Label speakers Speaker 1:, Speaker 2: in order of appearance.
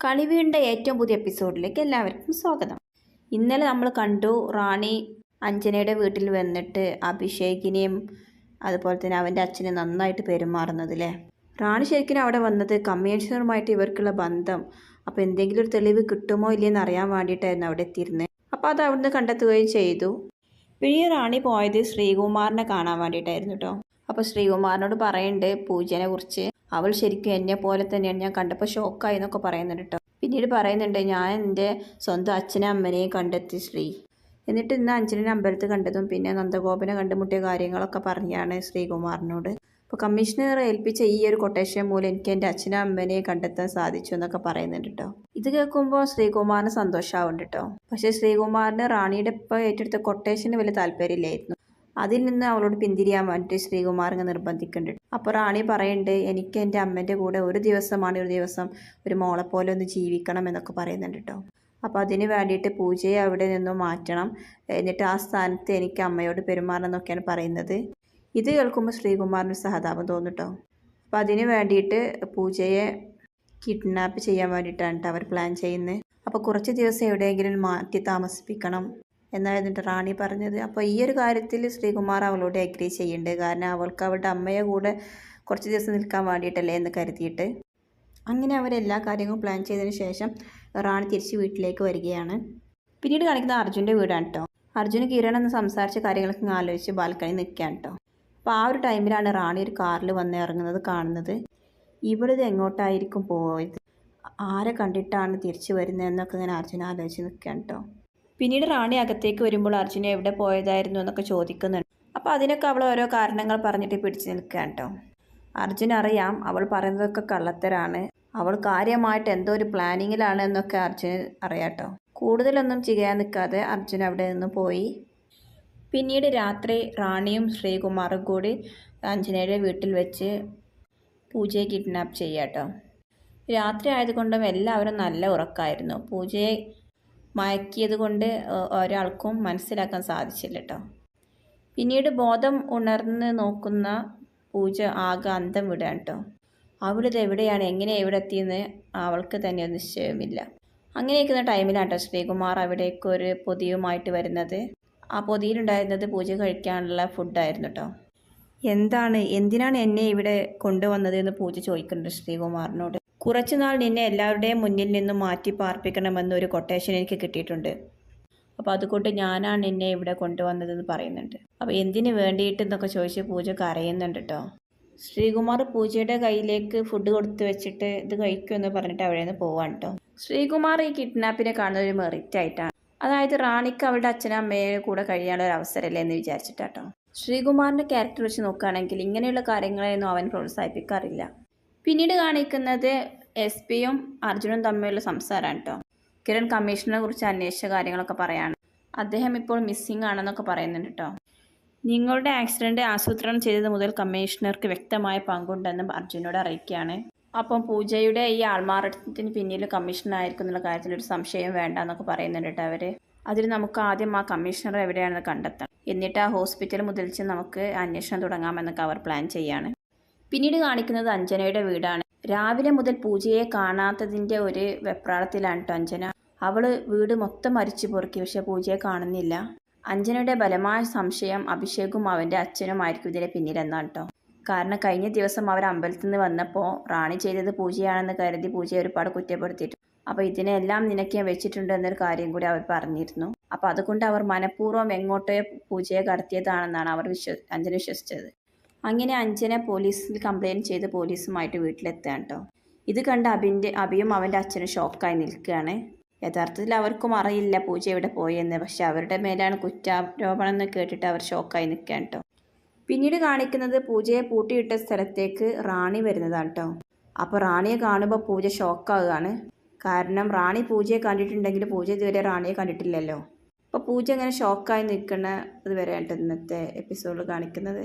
Speaker 1: കളിവീണ്ട ഏറ്റവും പുതിയ എപ്പിസോഡിലേക്ക് എല്ലാവർക്കും സ്വാഗതം. ഇന്നലെ നമ്മൾ കണ്ടു റാണി അഞ്ജനയുടെ വീട്ടിൽ വന്നിട്ട് അഭിഷേകിനെയും അതുപോലെ തന്നെ അവന്റെ അച്ഛനെ നന്നായിട്ട് പെരുമാറുന്നത് അല്ലേ റാണി ശരിക്കും അവിടെ വന്നത് കമ്മീഷണറുമായിട്ട് ഇവർക്കുള്ള ബന്ധം. അപ്പോൾ എന്തെങ്കിലും ഒരു തെളിവ് കിട്ടുമോ ഇല്ലയെന്ന് അറിയാൻ വേണ്ടിയിട്ടായിരുന്നു അവിടെ എത്തിയിരുന്നത് അപ്പോൾ അത് അവിടുന്ന് കണ്ടെത്തുകയും ചെയ്തു. പിന്നെ റാണി പോയത് ശ്രീകുമാറിനെ കാണാൻ വേണ്ടിയിട്ടായിരുന്നു കേട്ടോ. അപ്പോൾ ശ്രീകുമാറിനോട് പറയുന്നുണ്ട് പൂജനെ കുറിച്ച്. അവൾ ശരിക്കും എന്നെ പോലെ തന്നെയാണ്. ഞാൻ കണ്ടപ്പോൾ ഷോക്കായി എന്നൊക്കെ പറയുന്നുണ്ട് കേട്ടോ പിന്നീട് പറയുന്നുണ്ട് ഞാൻ എന്റെ സ്വന്തം അച്ഛനെ അമ്മനെയും കണ്ടെത്തി ശ്രീ. എന്നിട്ട് ഇന്ന് അഞ്ജലിനെ അമ്പലത്തിൽ കണ്ടതും പിന്നെ നന്ദഗോപനെ കണ്ടുമുട്ടിയ കാര്യങ്ങളൊക്കെ പറഞ്ഞാണ് ശ്രീകുമാറിനോട്. അപ്പോൾ കമ്മീഷണർ ഏൽപ്പിച്ച ഈ ഒരു കൊട്ടേഷൻ മൂലം എനിക്ക് എന്റെ അച്ഛനും അമ്മനെയും കണ്ടെത്താൻ സാധിച്ചു എന്നൊക്കെ പറയുന്നുണ്ട് കേട്ടോ ഇത് കേൾക്കുമ്പോൾ ശ്രീകുമാറിന് സന്തോഷമാവുന്നുണ്ട് കേട്ടോ പക്ഷേ ശ്രീകുമാറിന് റാണിയുടെ ഇപ്പോൾ ഏറ്റെടുത്ത കൊട്ടേഷന് വലിയ താല്പര്യമില്ലായിരുന്നു. അതിൽ നിന്ന് അവളോട് പിന്തിരിയാൻ വേണ്ടിയിട്ട് ശ്രീകുമാറിനെ നിർബന്ധിക്കുന്നുണ്ട് അപ്പോൾ റാണി പറയുന്നുണ്ട് എനിക്ക് എന്റെ അമ്മേന്റെ കൂടെ ഒരു ദിവസമാണ് ഒരു ദിവസം ഒരു മോളെ പോലെ ഒന്ന് ജീവിക്കണം എന്നൊക്കെ പറയുന്നുണ്ട് കേട്ടോ അപ്പോൾ അതിന് വേണ്ടിയിട്ട് പൂജയെ അവിടെ നിന്നും മാറ്റണം. എന്നിട്ട് ആ സ്ഥാനത്ത് എനിക്ക് അമ്മയോട് പെരുമാറണം എന്നൊക്കെയാണ് പറയുന്നത്. ഇത് കേൾക്കുമ്പോൾ ശ്രീകുമാറിന് സഹതാപം തോന്നും കേട്ടോ അപ്പോൾ അതിന് വേണ്ടിയിട്ട് പൂജയെ കിഡ്നാപ്പ് ചെയ്യാൻ വേണ്ടിയിട്ടാണ് അവർ പ്ലാൻ ചെയ്യുന്നത്. അപ്പോൾ കുറച്ച് ദിവസം എവിടെയെങ്കിലും മാറ്റി താമസിപ്പിക്കണം. എന്നായിരുന്നു റാണി പറഞ്ഞത്. അപ്പോൾ ഈ ഒരു കാര്യത്തിൽ ശ്രീകുമാർ അവളോട് അഗ്രി ചെയ്യേണ്ടത് കാരണം അവൾക്ക് അവളുടെ അമ്മയെ കൂടെ കുറച്ച് ദിവസം നിൽക്കാൻ വേണ്ടിയിട്ടല്ലേ എന്ന് കരുതിയിട്ട്. അങ്ങനെ അവരെല്ലാ കാര്യങ്ങളും പ്ലാൻ ചെയ്തതിന് ശേഷം റാണി തിരിച്ച് വീട്ടിലേക്ക് വരികയാണ്. പിന്നീട് കാണിക്കുന്ന അർജുന്റെ വീടാണ് കേട്ടോ അർജുന് കിരൺ എന്ന് സംസാരിച്ച കാര്യങ്ങളൊക്കെ ആലോചിച്ച് ബാൽക്കണി നിൽക്കുകയാണ് കേട്ടോ അപ്പോൾ ആ ഒരു ടൈമിലാണ് റാണി ഒരു കാറിൽ വന്ന് ഇറങ്ങുന്നത് കാണുന്നത്. ഇത് എങ്ങോട്ടായിരിക്കും പോയത്? ആരെ കണ്ടിട്ടാണ് തിരിച്ചു വരുന്നതെന്നൊക്കെ ഇങ്ങനെ അർജുന ആലോചിച്ച് നിൽക്കുകയാണ് കേട്ടോ പിന്നീട് റാണി അകത്തേക്ക് വരുമ്പോൾ അർജുന എവിടെ പോയതായിരുന്നു എന്നൊക്കെ ചോദിക്കുന്നുണ്ട്. അപ്പോൾ അതിനൊക്കെ അവൾ ഓരോ കാരണങ്ങൾ പറഞ്ഞിട്ട് പിടിച്ചു നിൽക്കുകയാണ് കേട്ടോ. അർജുന അറിയാം അവൾ പറയുന്നതൊക്കെ കള്ളത്തരാണ്. അവൾ കാര്യമായിട്ട് എന്തോ ഒരു പ്ലാനിങ്ങിലാണ് എന്നൊക്കെ അർജുന അറിയാട്ടോ കൂടുതലൊന്നും ചെയ്യാൻ നിൽക്കാതെ അർജുൻ അവിടെ നിന്ന് പോയി. പിന്നീട് രാത്രി റാണിയും ശ്രീകുമാറും കൂടി അഞ്ജനയുടെ വീട്ടിൽ വെച്ച് പൂജയെ കിഡ്നാപ്പ് ചെയ്യാട്ടോ രാത്രി ആയതുകൊണ്ടും എല്ലാവരും നല്ല ഉറക്കമായിരുന്നു പൂജയെ മയക്കിയത് കൊണ്ട് ഒരാൾക്കും മനസ്സിലാക്കാൻ സാധിച്ചില്ല കേട്ടോ പിന്നീട് ബോധം ഉണർന്ന് നോക്കുന്ന പൂജ ആകെ അന്തം വിടുകയാണ് കേട്ടോ അവളിത് എവിടെയാണ് എങ്ങനെ എവിടെ എത്തിയെന്ന് അവൾക്ക് തന്നെ ഒരു നിശ്ചയമില്ല. അങ്ങനെ ഇരിക്കുന്ന ടൈമിലാണ് കേട്ടോ ശ്രീകുമാർ അവിടേക്ക് ഒരു പൊതിയുമായിട്ട് വരുന്നത്. ആ പൊതിയിലുണ്ടായിരുന്നത് പൂജ കഴിക്കാനുള്ള ഫുഡായിരുന്നു കേട്ടോ എന്താണ് എന്തിനാണ് എന്നെ ഇവിടെ കൊണ്ടുവന്നത് എന്ന് പൂജ ചോദിക്കുന്നുണ്ട് ശ്രീകുമാറിനോട്. കുറച്ചുനാൾ നിന്നെ എല്ലാവരുടെയും മുന്നിൽ നിന്നും മാറ്റി പാർപ്പിക്കണമെന്നൊരു കൊട്ടേഷൻ എനിക്ക് കിട്ടിയിട്ടുണ്ട്. അപ്പോൾ അതുകൊണ്ട് ഞാനാണ് നിന്നെ ഇവിടെ കൊണ്ടുവന്നതെന്ന് പറയുന്നുണ്ട്. അപ്പോൾ എന്തിനു വേണ്ടിയിട്ടെന്നൊക്കെ ചോദിച്ച് പൂജ കരയുന്നുണ്ട് കേട്ടോ ശ്രീകുമാർ പൂജയുടെ കയ്യിലേക്ക് ഫുഡ് കൊടുത്തു വെച്ചിട്ട് ഇത് കഴിക്കുമെന്ന് പറഞ്ഞിട്ട് അവിടെ നിന്ന് പോവാണ് കേട്ടോ ശ്രീകുമാർ ഈ കിഡ്നാപ്പിനെ കാണുന്ന ഒരു മെറിറ്റ് ആയിട്ടാണ്. അതായത് റാണിക്ക് അവളുടെ അച്ഛനും കൂടെ കഴിയാനുള്ള ഒരു അവസരമല്ലേ എന്ന് വിചാരിച്ചിട്ടാട്ടോ ശ്രീകുമാറിന്റെ ക്യാരക്ടർ വെച്ച് നോക്കുകയാണെങ്കിൽ ഇങ്ങനെയുള്ള കാര്യങ്ങളെയൊന്നും അവൻ പ്രോത്സാഹിപ്പിക്കാറില്ല. പിന്നീട് കാണിക്കുന്നത് എസ് പിയും അർജുനും തമ്മിലുള്ള സംസാരമാണ് കേട്ടോ കിരൺ കമ്മീഷനെ കുറിച്ച് അന്വേഷിച്ച കാര്യങ്ങളൊക്കെ പറയാണ്. അദ്ദേഹം ഇപ്പോൾ മിസ്സിംഗ് ആണെന്നൊക്കെ പറയുന്നുണ്ട് കേട്ടോ നിങ്ങളുടെ ആക്സിഡന്റ് ആസൂത്രണം ചെയ്തത് മുതൽ കമ്മീഷണർക്ക് വ്യക്തമായ പങ്കുണ്ടെന്ന് അർജുനോട് അറിയിക്കുകയാണ്. അപ്പം പൂജയുടെ ഈ ആൾമാറത്തിന് പിന്നിൽ കമ്മീഷണറായിരിക്കും എന്നുള്ള കാര്യത്തിൽ ഒരു സംശയം വേണ്ട എന്നൊക്കെ പറയുന്നുണ്ട് കേട്ടോ അവർ അതിൽ നമുക്ക് ആദ്യം ആ കമ്മീഷണർ എവിടെയാണെന്ന് കണ്ടെത്തണം. എന്നിട്ട് ആ ഹോസ്പിറ്റൽ മുതൽ നമുക്ക് അന്വേഷണം തുടങ്ങാമെന്നൊക്കെ അവർ പ്ലാൻ ചെയ്യാണ്. പിന്നീട് കാണിക്കുന്നത് അഞ്ജനയുടെ വീടാണ്. രാവിലെ മുതൽ പൂജയെ കാണാത്തതിന്റെ ഒരു വെപ്രാളത്തിലാണ് കേട്ടോ അഞ്ജന. അവൾ വീട് മൊത്തം മരിച്ചു പൊറുക്കി പക്ഷെ പൂജയെ കാണുന്നില്ല. അഞ്ജനയുടെ ബലമായ സംശയം അഭിഷേകും അവന്റെ അച്ഛനുമായിരിക്കും ഇതിന്റെ പിന്നിലെന്നാണ് കേട്ടോ കാരണം കഴിഞ്ഞ ദിവസം അവർ അമ്പലത്തിൽ നിന്ന് വന്നപ്പോൾ റാണി ചെയ്തത് പൂജയാണെന്ന് കരുതി പൂജയെ ഒരുപാട് കുറ്റപ്പെടുത്തിയിട്ടു. അപ്പോൾ ഇതിനെല്ലാം നിനക്ക് വെച്ചിട്ടുണ്ട് എന്നൊരു കാര്യം കൂടി അവർ പറഞ്ഞിരുന്നു. അപ്പോൾ അതുകൊണ്ട് അവർ മനഃപൂർവം എങ്ങോട്ടോ പൂജയെ കടത്തിയതാണെന്നാണ് അവർ വിശ്വ അഞ്ജന വിശ്വസിച്ചത്. അങ്ങനെ അഞ്ജന പോലീസിൽ കംപ്ലയിന്റ് ചെയ്ത് പോലീസുമായിട്ട് വീട്ടിലെത്തുകയാണ് കേട്ടോ ഇത് കണ്ട് അബിന്റെ അബിയും അവന്റെ അച്ഛനും ഷോക്കായി നിൽക്കുകയാണ്. യഥാർത്ഥത്തിൽ അവർക്കും അറിയില്ല പൂജ എവിടെ പോയെന്ന്. പക്ഷെ അവരുടെ മേലാണ് കുറ്റാരോപണം എന്ന് കേട്ടിട്ട് അവർ ഷോക്കായി നിൽക്കുകയാണ് കേട്ടോ പിന്നീട് കാണിക്കുന്നത് പൂജയെ പൂട്ടിയിട്ട സ്ഥലത്തേക്ക് റാണി വരുന്നതാണ് കേട്ടോ അപ്പോൾ റാണിയെ കാണുമ്പോൾ പൂജ ഷോക്കാവുകയാണ് കാരണം റാണി പൂജയെ കണ്ടിട്ടുണ്ടെങ്കിൽ പൂജ ഇതുവരെ റാണിയെ കണ്ടിട്ടില്ലല്ലോ. അപ്പോൾ പൂജ അങ്ങനെ ഷോക്കായി നിൽക്കുന്ന ഇത് വരെയാണ് ഇന്നത്തെ എപ്പിസോഡിൽ കാണിക്കുന്നത്.